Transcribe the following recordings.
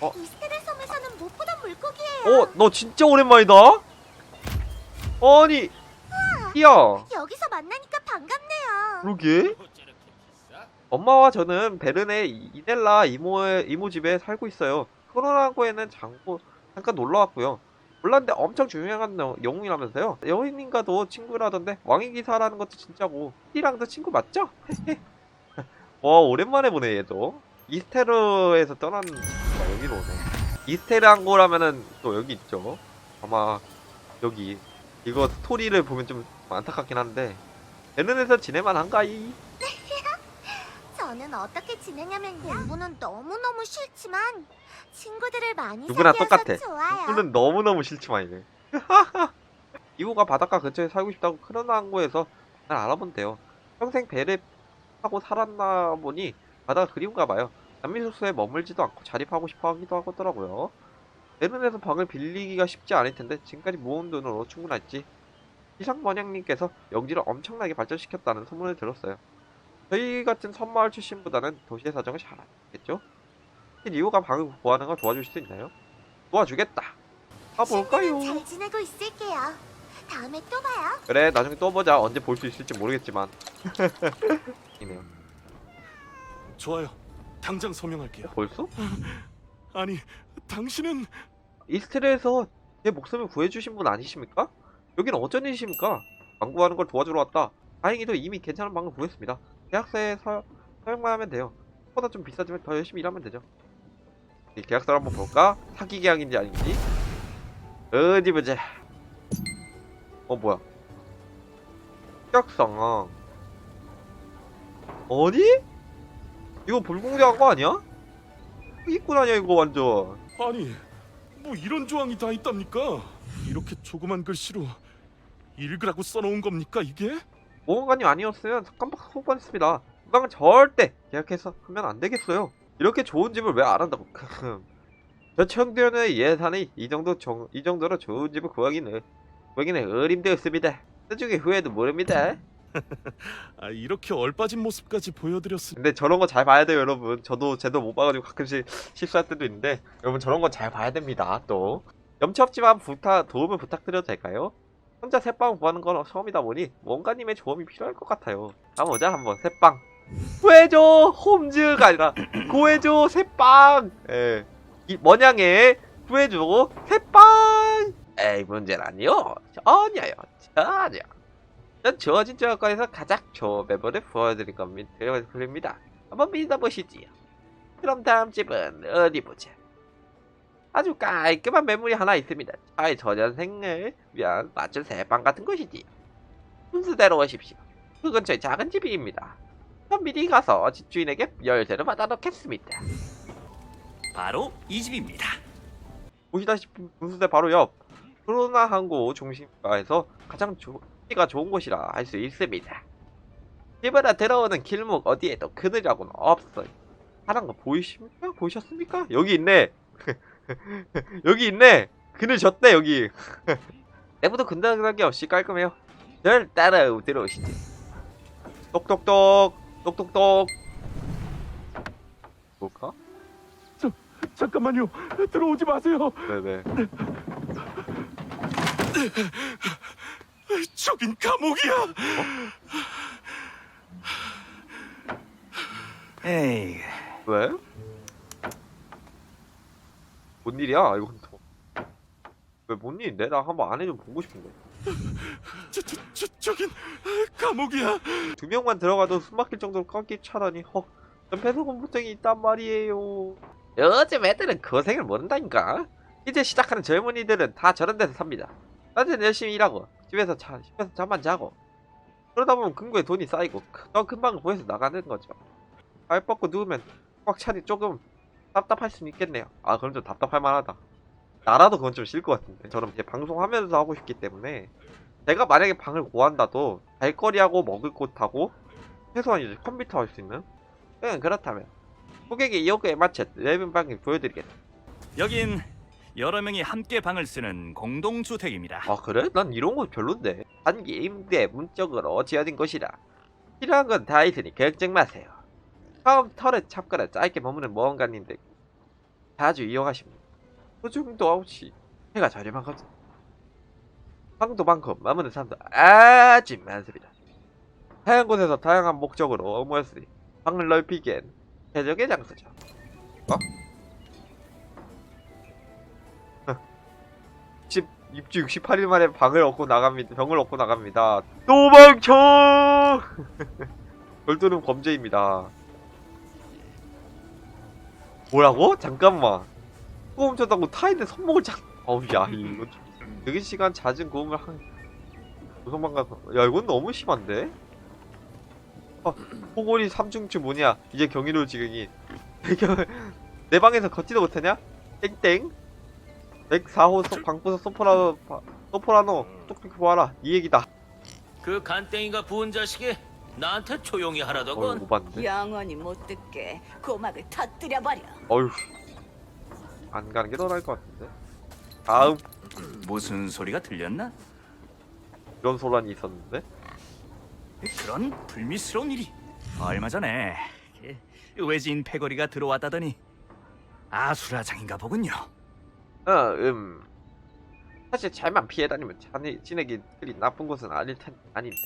어? 이스테르 섬에서는 못 보던 물고기예요. 어, 너 진짜 오랜만이다. 아니, 야, 여기서 만나니까 반갑네요. 그러게. 엄마와 저는 베른의 이넬라 이모의 이모 집에 살고 있어요. 코로나19에는 장고 잠깐 놀러 왔고요. 몰랐는데 엄청 중요한 여- 영웅이라면서요. 여인님과도 친구라던데 왕의 기사라는 것도 진짜고 띠랑도 친구 맞죠? 와 오랜만에 보네 얘도. 이스테르에서 떠난 여기로 오네. 이스테르 항구라면은 또 여기 있죠. 아마 여기 이거 스토리를 보면 좀 안타깝긴 한데 베른에서 지내만 한가이? 저는 어떻게 지내냐면요. 공부는 너무너무 싫지만 친구들을 많이 누구나 사귀어서 똑같아. 좋아요. 술은 너무너무 싫지만 이네. 이호가 바닷가 근처에 살고 싶다고 크로나 항구에서 날 알아본 대요. 평생 배를 타고 살았나 보니 바다가 그리운가 봐요. 남미 숙소에 머물지도 않고 자립하고 싶어 하기도 하더라고요. 베른에서 방을 빌리기가 쉽지 않을 텐데 지금까지 모은 돈으로 충분했지. 시상번양님께서 영지를 엄청나게 발전시켰다는 소문을 들었어요. 저희 같은 섬마을 출신보다는 도시의 사정을 잘 알겠죠? 리오가 방을 구하는 걸 도와줄 수 있나요? 도와주겠다. 가볼까요? 잘 지내고 있을게요. 다음에 또 봐요. 그래 나중에 또 보자 언제 볼 수 있을지 모르겠지만 이네요 좋아요. 당장 서명할게요. 벌써? 아니, 당신은 이스트레에서 제 목숨을 구해주신 분 아니십니까? 여긴 어쩐 일이십니까? 방 구하는 걸 도와주러 왔다 다행히도 이미 괜찮은 방을 구했습니다 계약서에 서, 서명만 하면 돼요 보다 좀 비싸지만 더 열심히 일하면 되죠 이 계약서를 한번 볼까? 사기 계약인지 아닌지 어디 보자 어 뭐야 계약상 어디? 이거 불공개한 거 아니야? 입고 다녀 이거 완전 아니, 뭐 이런 조항이 다 있답니까? 이렇게 조그만 글씨로 읽으라고 써놓은 겁니까 이게? 보험관이 아니었으면 깜빡 속 뻔했습니다. 이 방은 절대 계약해서 하면 안 되겠어요. 이렇게 좋은 집을 왜 안 한다고? 저 청년의 예산이 이 정도 정, 이 정도로 좋은 집을 구하기는 구하기는 어림되었습니다. 나중에 후회도 모릅니다. 아, 이렇게 얼빠진 모습까지 보여드렸으니 근데 저런 거 잘 봐야 돼요, 여러분. 저도 제도 못 봐가지고 가끔씩 실수할 때도 있는데 여러분 저런 거잘 봐야 됩니다. 또 염치 없지만 부탁 도움을 부탁드려도 될까요? 혼자 새빵 구하는 건 처음이다 보니 뭔가님의 조언이 필요할 것 같아요. 가보자 한번 새빵. 구해줘 홈즈가 아니라 구해줘 새빵. 예. 이 뭐냐게 구해줘 새빵. 에이 문제라니요. 전혀요 전혀. 전 주어진 조건에서 가장 좋은 매물을 부어드릴 겁니다. 드립니다. 한번 믿어보시지요. 그럼 다음 집은 어디 보자. 아주 깔끔한 매물이 하나 있습니다. 저의 저년생을 위한 맞춤 새빵 같은 곳이지요. 순서대로 오십시오. 그 근처에 작은 집입니다. 전 미리 가서 집주인에게 열쇠를 받아 놓겠습니다. 바로 이 집입니다. 보시다시피 분수대 바로 옆 코로나 항구 중심가에서 가장 조, 가 좋은 곳이라 할 수 있습니다. 집으로 들어오는 길목 어디에도 그늘이라고는 없어요. 파란 거 보이십니까? 보이셨습니까? 여기 있네. 여기 있네. 그늘 졌대 여기. 내부도 근덕하게 없이 깔끔해요. 절 따라 들어오시죠. 똑똑똑 똑똑똑. 뭘까? 잠깐만요. 들어오지 마세요. 네네. 저긴 감옥이야. 에이, 왜? 뭔 일이야? 이건 또. 왜뭔 일인데? 나 한번 안에 좀 보고 싶은데. 저, 저, 저, 저긴 감옥이야. 두 명만 들어가도 숨 막힐 정도로 깜기 차라니. 허. 전 배송공포증이 있단 말이에요. 요즘 애들은 고생을 모른다니까. 이제 시작하는 젊은이들은 다 저런 데서 삽니다. 낮엔 열심히 일하고 집에서 자, 집에서 잠만 자고 그러다 보면 금고에 돈이 쌓이고 더 금방 보여서 나가는 거죠. 발 뻗고 누우면 꽉 차니 조금 답답할 수는 있겠네요. 아 그럼 좀 답답할 만하다. 나라도 그건 좀 싫을 것 같은데 저는 이제 방송하면서 하고 싶기 때문에 제가 만약에 방을 구한다도 발거리하고 먹을 곳하고 최소한 이제 컴퓨터 할 수 있는 응 그렇다면 고객의 요구에 맞춰 넓은 방을 보여드리겠다. 여긴 여러 명이 함께 방을 쓰는 공동주택입니다. 아 그래? 난 이런 거 별론데 단기 임대 문적으로 지어진 곳이라 필요한 건 다 있으니 걱정 마세요 처음 털에 참거나 짧게 머무는 모험가님들 자주 이용하십니다. 소중도 없이 해가 저렴하거든. 방도 많고 마무는 사람도 아주 많습니다. 다양한 곳에서 다양한 목적으로 모였으니 방을 넓히기엔 최적의 장소죠. 어? 입주 68일 만에 방을 얻고 나갑니다. 병을 얻고 나갑니다. 도망쳐! 별도는 범죄입니다. 뭐라고? 잠깐만. 소음 쳐다고 타인의 손목을 짝. 어우 야 이거 좀. 되게 시간 잦은 고음을 한. 도서관 가서. 야 이건 너무 심한데? 아, 호골이 삼중추 뭐냐? 이제 경이로 지경이. 내 방에서 걷지도 못하냐? 땡땡. 104호 소, 방구석 소포라노 바- 소포라노 똑똑히 보아라 이 얘기다. 그 간땡이가 부은 자식이 나한테 조용히 하라더군. 오반데. 영원히 못 듣게 고막을 터뜨려 버려. 어휴. 안 가는 게 더 나을 것 같은데. 다음 무슨 소리가 들렸나? 이런 소란이 있었는데. 그런 불미스러운 일이 얼마 전에 그 외지인 패거리가 들어왔다더니 아수라장인가 보군요. 어, 음. 사실 잘만 피해 다니면 자네, 지내기 그리 나쁜 곳은 아닐 텐 아닌데.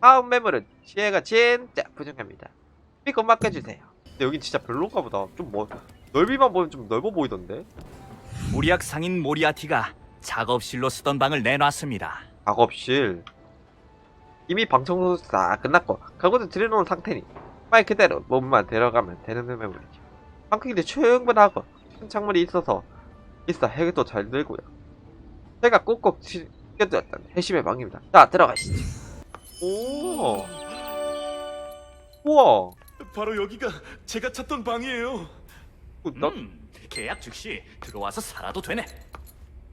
다음 매물은 지혜가 진짜 부족합니다. 믿고 맡겨주세요. 근데 여긴 진짜 별로인가 보다. 좀 뭐, 넓이만 보면 좀 넓어 보이던데? 무리학 상인 모리아티가 작업실로 쓰던 방을 내놨습니다. 작업실. 이미 방청소 다 끝났고, 가구도 들여놓은 상태니, 말 그대로 몸만 데려가면 되는 매물이죠. 방 크기도 충분하고, 큰 창문이 있어서, 있어 해도 잘 들고요. 제가 꼭꼭 챙겨드렸던 해심의 방입니다. 자, 들어가시죠. 오. 우와. 바로 여기가 제가 찾던 방이에요. 어, 나, 음, 계약 즉시 들어와서 살아도 되네.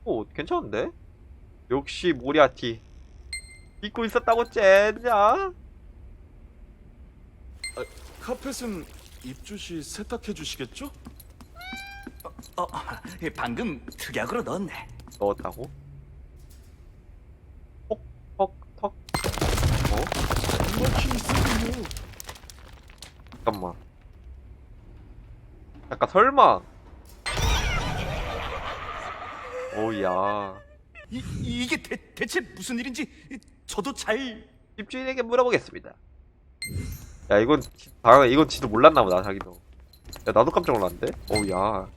오, 괜찮은데? 역시 모리아티. 잊고 있었다고 쟤냐? 카펫은 입주 시 세탁해 주시겠죠? 어, 방금 특약으로 넣었네. 넣었다고? 톡, 톡, 톡. 어? 잠깐만. 잠깐, 설마. 오야. 이, 이게 대, 대체 무슨 일인지 저도 잘 집주인에게 물어보겠습니다. 야, 이건, 지- 아, 이건 지도 몰랐나 보다, 자기도. 야, 나도 깜짝 놀랐는데? 오야.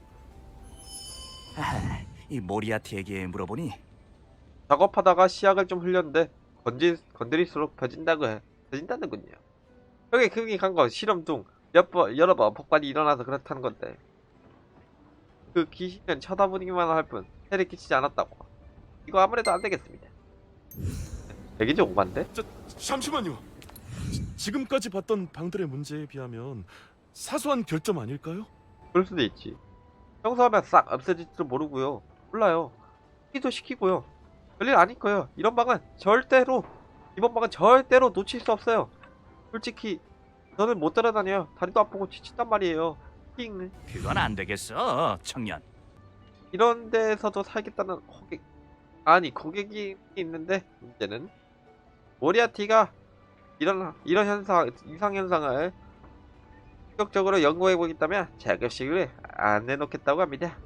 이 모리아티에게 물어보니 작업하다가 시약을 좀 흘렸는데, 건지, 건드릴수록 벼진다고 해. 벼진다는군요. 벽에 크기 간거 실험 중, 몇 번, 여러 번 폭발이 일어나서 그렇다는 건데. 그 귀신은 쳐다보기만 할 뿐, 해를 끼치지 않았다고. 이거 아무래도 안 되겠습니다. 되게 좀 오반데? 자, 잠시만요. 지- 지금까지 봤던 방들의 문제에 비하면 사소한 결점 아닐까요? 그럴 수도 있지. 청소하면 싹 없어질지도 모르고요. 몰라요. 시키도 시키고요. 별일 아닐 거예요. 이런 방은 절대로 이번 방은 절대로 놓칠 수 없어요. 솔직히 저는 못 따라다녀요. 다리도 아프고 지친단 말이에요. 힝. 그건 안 되겠어, 청년. 이런 데서도 살겠다는 호객 아니 고객이 있는데 문제는 모리아티가 이런 이런 현상 이상 현상을 적극적으로 연구해 보겠다면 자격식을 안 내놓겠다고 합니다.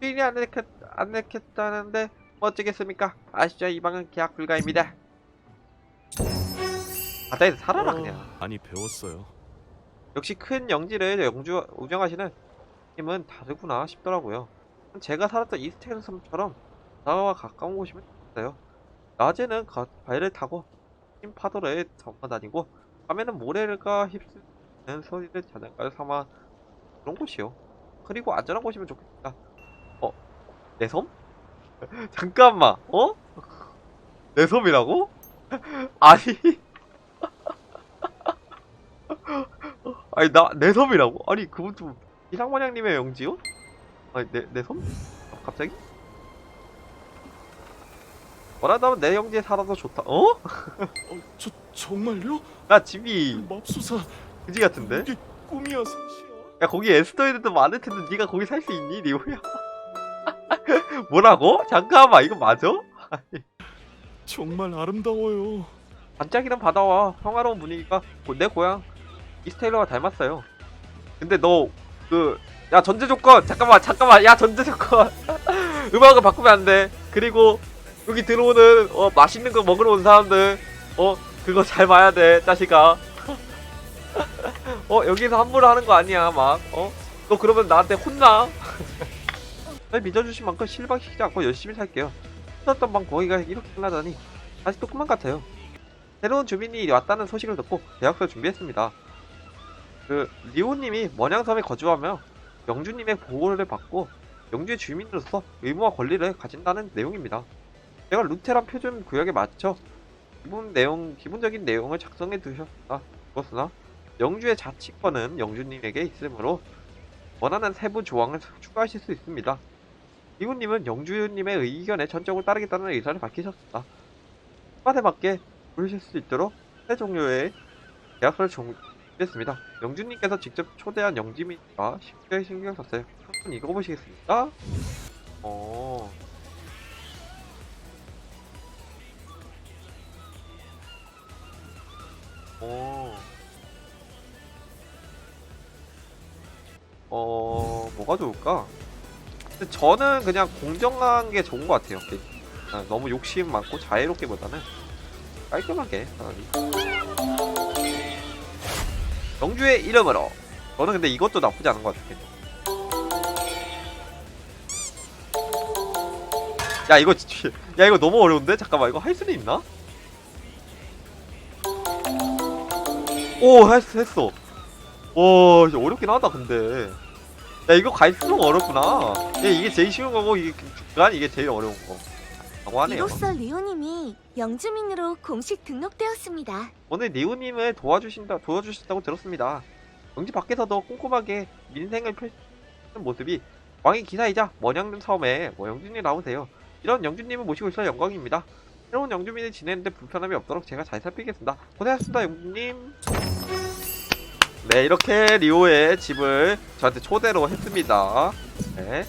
주인이 안 내겠 안 내겠다는데 뭐 어쩌겠습니까? 아시죠? 이 방은 계약 불가입니다. 바다에서 살아라 그냥. 어, 많이 배웠어요. 역시 큰 영지를 영주, 우정하시는 힘은 다르구나 싶더라고요. 제가 살았던 이스테인 섬처럼 바다와 가까운 곳이면 좋겠어요. 낮에는 가, 배를 타고 흰 파도를 접어다니고 밤에는 모래가 휩쓰는 소리를 자장가를 삼아 그런 곳이요. 그리고 안전한 곳이면 좋겠다. 어? 내 섬? 잠깐만, 어? 내 섬이라고? 아니 아니 나 내 섬이라고? 아니 그분도 이상원양님의 영지요? 아니 내 내 섬? 어, 갑자기? 뭐라도 내 영지에 살아도 좋다. 어? 어, 저 정말요? 나 집이 맙소사. 그지 같은데? 이게 꿈이야 사실이 야. 야 거기 에스더에도 많을 텐데 네가 거기 살 수 있니 리오야? 뭐라고? 잠깐만 이거 맞아? 정말 아름다워요. 반짝이는 바다와 평화로운 분위기가 고- 내 고향 이스테일러와 닮았어요. 근데 너 그 야 전제 조건 잠깐만 잠깐만 야 전제 조건 음악을 바꾸면 안 돼 그리고 여기 들어오는 어 맛있는 거 먹으러 온 사람들 어 그거 잘 봐야 돼 자식아 어 여기서 함부로 하는 거 아니야 막어너 그러면 나한테 혼나? 날 믿어주신 만큼 실망시키지 않고 열심히 살게요. 찾았던 방 거기가 이렇게 끝나다니. 아직도 꿈만 같아요. 새로운 주민이 왔다는 소식을 듣고 계약서 준비했습니다. 그 리오님이 mon양섬에 거주하며 영주님의 보호를 받고 영주의 주민으로서 의무와 권리를 가진다는 내용입니다. 제가 루테란 표준 구역에 맞춰 기본 내용, 기본적인 내용을 작성해 두셨다. 그렇으나 영주의 자치권은 영주님에게 있으므로 원하는 세부 조항을 추가하실 수 있습니다. 리오님은 영주님의 의견에 전적으로 따르겠다는 의사를 밝히셨습니다. 뜻에 맞게 부르실 수 있도록 새 종류의 계약서를 종, 됐습니다. 영주님께서 직접 초대한 영지민과 쉽게 신경 썼어요. 한번 읽어보시겠습니까? 어. 어. 어, 뭐가 좋을까? 근데 저는 그냥 공정한 게 좋은 것 같아요. 아, 너무 욕심 많고 자유롭게보다는 깔끔하게 차라리. 영주의 이름으로 저는 근데 이것도 나쁘지 않은 것 같아요 야 이거 야 이거 너무 어려운데 잠깐만 이거 할 수는 있나? 오 했어 했어 오 어렵긴 하다 근데 야 이거 갈수록 어렵구나 야, 이게 제일 쉬운 거고 이게 중간 이게 제일 어려운 거 라고 하네요 이로써 리오님이 영주민으로 공식 등록되었습니다. 오늘 리우님을 도와주신다 도와주셨다고 들었습니다. 영지 밖에서도 꼼꼼하게 민생을 펼치는 모습이 왕의 기사이자 mon양님 섬에 뭐 영주님 나오세요. 이런 영주님을 모시고 있어 영광입니다. 새로운 영주민을 지내는데 불편함이 없도록 제가 잘 살피겠습니다. 고생하셨습니다, 영주님. 네, 이렇게 리오의 집을 저한테 초대로 했습니다. 네.